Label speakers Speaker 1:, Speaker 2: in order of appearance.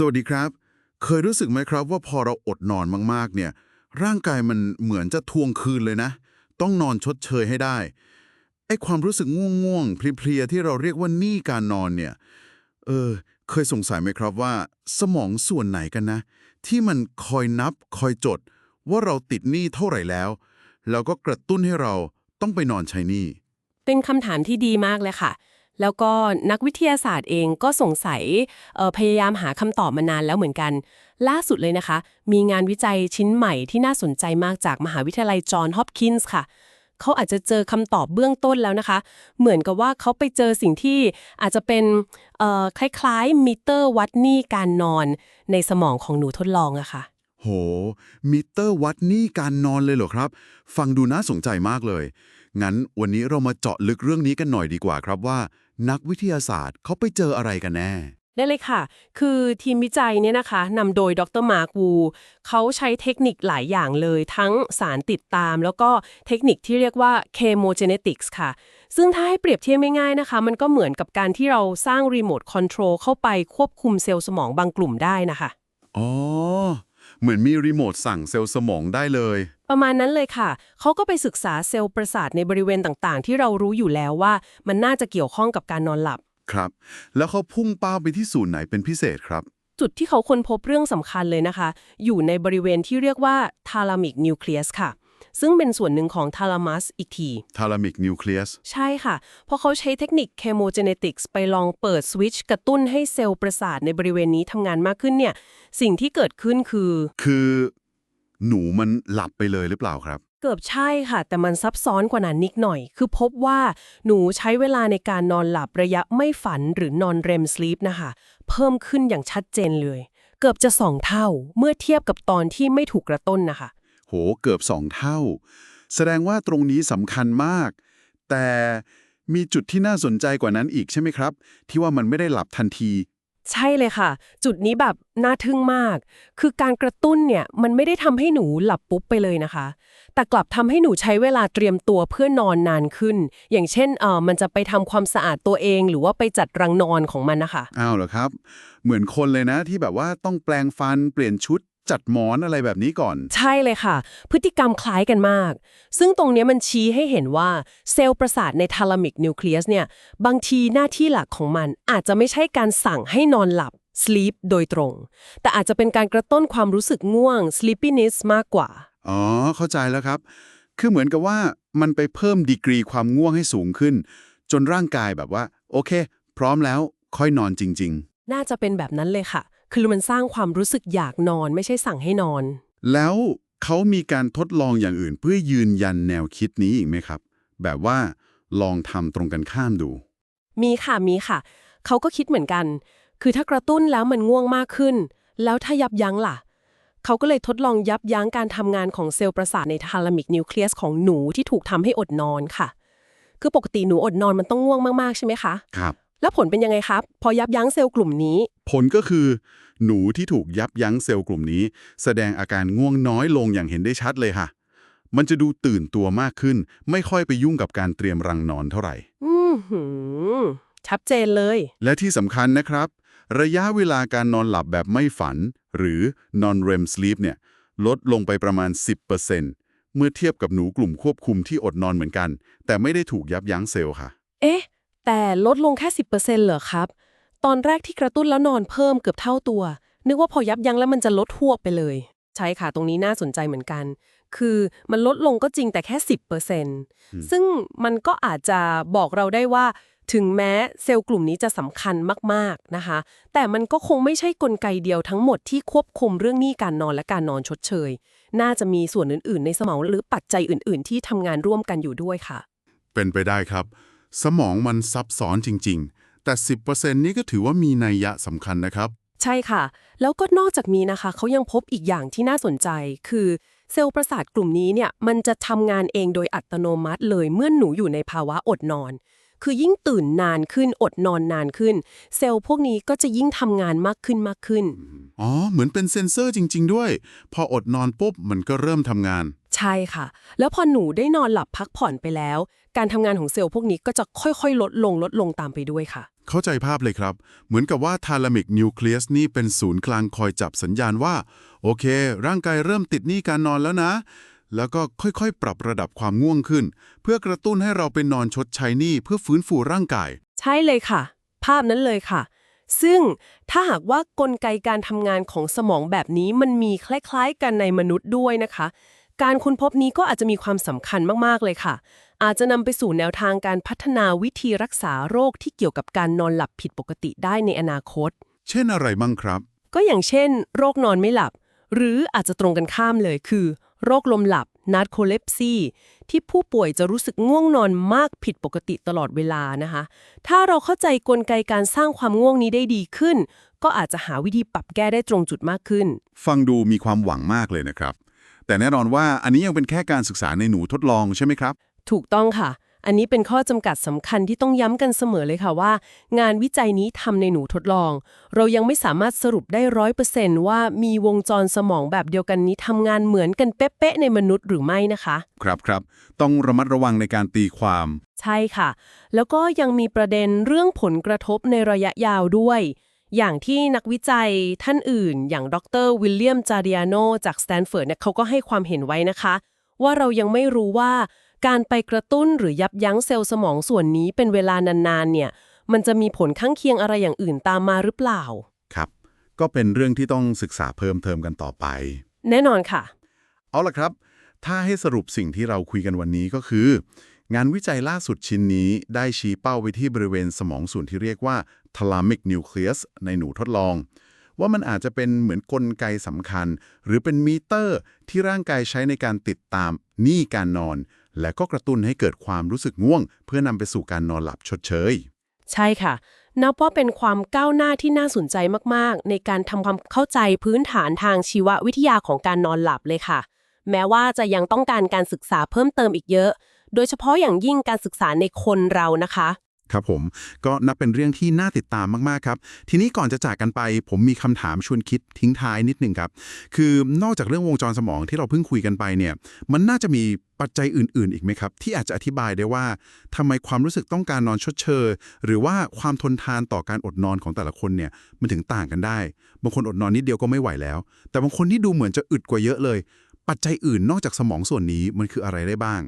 Speaker 1: สวัสดีครับ เคยรู้สึกไหมครับว่าพอเราอดนอนมากๆ เนี่ย ร่างกายมันเหมือนจะทวงคืนเลยนะ ต้องนอนชดเชยให้ได้ ไอ้ความรู้สึกง่วงๆเพลียๆที่เราเรียกว่านี้การนอนเนี่ย เออ เคยสงสัยไหมครับว่า สมองส่วนไหนกันนะ ที่มันคอยนับคอยจด ว่าเราติดหนี้เท่าไหร่แล้ว แล้วก็กระตุ้นให้เราต้องไปนอนใช้หนี้
Speaker 2: เป็นคำถามที่ดีมากเลยค่ะ แล้วก็นักวิทยาศาสตร์เองก็สงสัยพยายามหาคำตอบมานานแล้วเหมือนกัน ล่าสุดเลยนะคะ มีงานวิจัยชิ้นใหม่ที่น่าสนใจมากจากมหาวิทยาลัยจอห์นฮอปกินส์ค่ะเขาอาจจะเจอคำตอบเบื้องต้นแล้วนะคะ เหมือนกับว่าเขาไปเจอสิ่งที่อาจจะเป็นคล้ายๆมิเตอร์วัดหนี้การนอนในสมองของหนูทดลองอะค่ะ
Speaker 1: โห มิเตอร์วัดหนี้การนอนเลยเหรอครับ ฟังดูน่าสนใจมากเลย งั้นวันนี้เรามาเจาะลึกเรื่องนี้กันหน่อยดีกว่าครับว่า นักวิทยาศาสตร์เขาไปเจออะไรกันแน่
Speaker 2: ได้เลยค่ะ คือทีมวิจัยเนี่ยนะคะนำโดยดรมาร์ควูเขาใช้เทคนิคหลายอย่างเลย ทั้งสารติดตาม แล้วก็เทคนิคที่เรียกว่า chemogenetics ค่ะ ซึ่งถ้าให้เปรียบเทียบง่ายๆนะคะ มันก็เหมือนกับการที่เราสร้างรีโมทคอนโทรลเข้าไปควบคุมเซลล์สมองบางกลุ่มได้นะคะ
Speaker 1: อ๋อ เหมือนมีรีโมทสั่งเซลล์สมองได้เลย
Speaker 2: ประมาณนั้นเลยค่ะ เขาก็ไปศึกษาเซลล์ประสาทในบริเวณต่างๆ ที่เรารู้อยู่แล้วว่ามันน่าจะเกี่ยวข้องกับการนอนหลับ
Speaker 1: ครับ แล้วเขาพุ่งเป้าไปที่ศูนย์ไหนเป็นพิเศษครับ
Speaker 2: จุดที่เขาค้นพบเรื่องสำคัญเลยนะคะ อยู่ในบริเวณที่เรียกว่า thalamic nucleus ค่ะ ซึ่งเป็นส่วนหนึ่งของ thalamus อีกที
Speaker 1: ทารามิกนิวเคลียส
Speaker 2: ใช่ค่ะ เพราะเขาใช้เทคนิค chemogenetics ไปลองเปิดสวิตช์กระตุ้นให้เซลล์ประสาทในบริเวณนี้ทำงานมากขึ้นเนี่ย สิ่งที่เกิดขึ้นคือ
Speaker 1: คือหนูมันหลับไปเลยหรือเปล่าครับ
Speaker 2: เกือบใช่ค่ะ แต่มันซับซ้อนกว่านั้นนิดหน่อย คือพบว่าหนูใช้เวลาในการนอนหลับระยะไม่ฝันหรือนอน REM sleep นะคะ เพิ่มขึ้นอย่างชัดเจนเลย เกือบจะสองเท่าเมื่อเทียบกับตอนที่ไม่ถูกกระตุ้นนะคะ
Speaker 1: โหเกือบสองเท่า แสดงว่าตรงนี้สำคัญมาก แต่มีจุดที่น่าสนใจกว่านั้นอีกใช่ไหมครับ ที่ว่ามันไม่ได้หลับทันที
Speaker 2: ใช่เลยค่ะ จุดนี้แบบน่าทึ่งมาก คือการกระตุ้นเนี่ยมันไม่ได้ทำให้หนูหลับปุ๊บไปเลยนะคะ แต่กลับทำให้หนูใช้เวลาเตรียมตัวเพื่อนอนนานขึ้น อย่างเช่นเออมันจะไปทำความสะอาดตัวเอง หรือว่าไปจัดรังนอนของมันนะคะ
Speaker 1: อ้าวเหรอครับ เหมือนคนเลยนะที่แบบว่าต้องแปลงฟันเปลี่ยนชุด จัดหมอนอะไรแบบนี้ก่อน
Speaker 2: ใช่เลยค่ะ พฤติกรรมคล้ายกันมาก ซึ่งตรงเนี้ยมันชี้ให้เห็นว่าเซลล์ประสาทในทาลามิกนิวเคลียสเนี่ย บางทีหน้าที่หลักของมันอาจจะไม่ใช่การสั่งให้นอนหลับ sleep โดยตรง แต่อาจจะเป็นการกระตุ้นความรู้สึกง่วง sleepiness มากกว่า
Speaker 1: อ๋อ เข้าใจแล้วครับ คือเหมือนกับว่ามันไปเพิ่มดีกรีความง่วงให้สูงขึ้น จนร่างกายแบบว่า โอเค พร้อมแล้วค่อยนอนจริง
Speaker 2: น่าจะเป็นแบบนั้นเลยค่ะ คือมันสร้างความรู้สึกอยากนอนไม่ใช่สั่งให้นอน
Speaker 1: ๆแล้วเขามีการทดลองอย่างอื่นเพื่อยืนยันแนวคิดนี้อีกไหมครับ แบบว่าลองทำตรงกันข้ามดู
Speaker 2: มีค่ะมีค่ะ เขาก็คิดเหมือนกัน คือถ้ากระตุ้นแล้วมันง่วงมากขึ้น แล้วถ้ายับยั้งล่ะ เขาก็เลยทดลองยับยั้งการทำงานของเซลล์ประสาทในทาลามิกนิวเคลียสของหนูที่ถูกทำให้อดนอนค่ะ คือปกติหนูอดนอนมันต้องง่วงมากๆใช่ไหมคะ
Speaker 1: ครับ
Speaker 2: แล้วผลเป็นยังไงครับ พอยับยั้งเซลล์กลุ่มนี้
Speaker 1: ผลก็คือ หนูที่ถูกยับยั้งเซลล์กลุ่มนี้ แสดงอาการง่วงน้อยลงอย่างเห็นได้ชัดเลยค่ะ มันจะดูตื่นตัวมากขึ้น ไม่ค่อยไปยุ่งกับการเตรียมรังนอนเท่าไหร่
Speaker 2: อือหือชัดเจนเลย
Speaker 1: และที่สำคัญนะครับ ระยะเวลาการนอนหลับแบบไม่ฝัน หรือ non REM sleep เนี่ย ลดลงไปประมาณ 10%เมื่อเทียบกับหนูกลุ่มควบคุมที่อดนอนเหมือนกัน แต่ไม่ได้ถูกยับยั้งเซลล์ค่ะ
Speaker 2: เอ๊ะ แต่ลดลงแค่ 10%เหรอครับ ตอนแรกที่กระตุ้นแล้วนอนเพิ่มเกือบเท่าตัว นึกว่าพอยับยั้งแล้วมันจะลดทั่วบไปเลย ใช่ค่ะ ตรงนี้น่าสนใจเหมือนกัน คือมันลดลงก็จริงแต่แค่ 10%ซึ่งมันก็อาจจะบอกเราได้ว่า ถึงแม้เซลล์กลุ่มนี้จะสำคัญมากๆนะคะ แต่มันก็คงไม่ใช่กลไกเดียวทั้งหมดที่ควบคุมเรื่องหนี้การนอนและการนอนชดเชย น่าจะมีส่วนอื่น ๆ ในสมองหรือปัจจัยอื่น ๆ ที่ทำงานร่วมกันอยู่ด้วยค่ะ
Speaker 1: เป็นไปได้ครับ สมองมันซับซ้อนจริง ๆ แต่ 10%นี้ก็ถือว่ามีนัยยะสำคัญนะครับ
Speaker 2: ใช่ค่ะ แล้วก็นอกจากนี้นะคะ เขายังพบอีกอย่างที่น่าสนใจ คือ เซลล์ประสาทกลุ่มนี้เนี่ย มันจะทำงานเองโดยอัตโนมัติเลยเมื่อหนูอยู่ในภาวะอดนอน คือยิ่งตื่นนานขึ้นอดนอนนานขึ้น เซลล์พวกนี้ก็จะยิ่งทำงานมากขึ้นมากขึ้น
Speaker 1: อ๋อ เหมือนเป็นเซ็นเซอร์จริง ๆ ด้วย พออดนอนปุ๊บมันก็เริ่มทำงาน
Speaker 2: ใช่ค่ะ แล้วพอหนูได้นอนหลับพักผ่อนไปแล้ว การทำงานของเซลล์พวกนี้ก็จะค่อยๆ ลดลงลดลงตามไปด้วยค่ะ
Speaker 1: เข้าใจภาพเลยครับ เหมือนกับว่าทาลามิกนิวเคลียสนี่เป็นศูนย์กลางคอยจับสัญญาณว่า โอเค ร่างกายเริ่มติดหนี้การนอนแล้วนะ แล้วก็ค่อยๆ ปรับระดับความง่วงขึ้น เพื่อกระตุ้นให้เราไปนอนชดใช้หนี้เพื่อฟื้นฟูร่างกาย
Speaker 2: ใช่เลยค่ะ ภาพนั้นเลยค่ะ ซึ่งถ้าหากว่ากลไกการทำงานของสมองแบบนี้มันมีคล้ายๆ กันในมนุษย์ด้วยนะคะ การค้นพบนี้ก็อาจจะมีความสำคัญมากๆเลยค่ะ อาจจะนำไปสู่แนวทางการพัฒนาวิธีรักษาโรคที่เกี่ยวกับการนอนหลับผิดปกติได้ในอนาคต
Speaker 1: เช่นอะไรบ้างครับ
Speaker 2: ก็อย่างเช่น โรคนอนไม่หลับ หรืออาจจะตรงกันข้ามเลยคือ โรคลมหลับนาร์โคเลปซีที่ผู้ป่วยจะรู้สึกง่วงนอนมากผิดปกติตลอดเวลานะคะ ถ้าเราเข้าใจกลไกการสร้างความง่วงนี้ได้ดีขึ้น ก็อาจจะหาวิธีปรับแก้ได้ตรงจุดมากขึ้น
Speaker 1: ฟังดูมีความหวังมากเลยนะครับ แต่แน่นอนว่าอันนี้ยังเป็นแค่การศึกษาในหนูทดลองใช่ไหมครับ
Speaker 2: ถูกต้องค่ะ อันนี้เป็นข้อจำกัดสำคัญที่ต้องย้ำกันเสมอเลยค่ะว่า งานวิจัยนี้ทำในหนูทดลอง เรายังไม่สามารถสรุปได้ร้อยเปอร์เซนต์ว่ามีวงจรสมองแบบเดียวกันนี้ทำงานเหมือนกันเป๊ะๆในมนุษย์หรือไม่นะคะ
Speaker 1: ครับครับต้องระมัดระวังในการตีความ
Speaker 2: ใช่ค่ะ แล้วก็ยังมีประเด็นเรื่องผลกระทบในระยะยาวด้วย อย่างที่นักวิจัยท่านอื่น อย่างดรวิลเลียมจาริอาโนจากสแตนฟอร์ดเนี่ยเขาก็ให้ความเห็นไว้นะคะ ว่าเรายังไม่รู้ว่า การไปกระตุ้นหรือยับยั้งเซลล์สมองส่วนนี้เป็นเวลานานๆเนี่ย มันจะมีผลข้างเคียงอะไรอย่างอื่นตามมาหรือเปล่า
Speaker 1: ครับ ก็เป็นเรื่องที่ต้องศึกษาเพิ่มเติมกันต่อไป
Speaker 2: แน่นอนค่ะ
Speaker 1: เอาล่ะครับ ถ้าให้สรุปสิ่งที่เราคุยกันวันนี้ก็คือ งานวิจัยล่าสุดชิ้นนี้ได้ชี้เป้าไปที่บริเวณสมองส่วนที่เรียกว่า thalamic nucleus ในหนูทดลองว่ามันอาจจะเป็นเหมือนกลไกสำคัญ หรือเป็นมีเตอร์ที่ร่างกายใช้ในการติดตามหนี้การนอน และก็กระตุ้นให้เกิดความรู้สึกง่วง เพื่อนำไปสู่การนอนหลับชดเชย
Speaker 2: ใช่ค่ะ นับว่าเป็นความก้าวหน้าที่น่าสนใจมากๆ ในการทำความเข้าใจพื้นฐานทางชีววิทยาของการนอนหลับเลยค่ะ แม้ว่าจะยังต้องการการศึกษาเพิ่มเติมอีกเยอะ โดยเฉพาะอย่างยิ่งการศึกษาในคนเรานะคะ
Speaker 1: ครับผม ก็นับเป็นเรื่องที่น่าติดตามมากๆครับ ทีนี้ก่อนจะจากกันไป ผมมีคำถามชวนคิดทิ้งท้ายนิดนึงครับ คือนอกจากเรื่องวงจรสมองที่เราเพิ่งคุยกันไปเนี่ย มันน่าจะมีปัจจัยอื่น ๆ อีกไหมครับ ที่อาจจะอธิบายได้ว่าทำไมความรู้สึกต้องการนอนชดเชย หรือว่าความทนทานต่อการอดนอนของแต่ละคนเนี่ยมันถึงต่างกันได้ บางคนอดนอนนิดเดียวก็ไม่ไหวแล้ว แต่บางคนที่ดูเหมือนจะอึดกว่าเยอะเลย ปัจจัยอื่นนอกจากสมองส่วนนี้มันคืออะไรได้บ้าง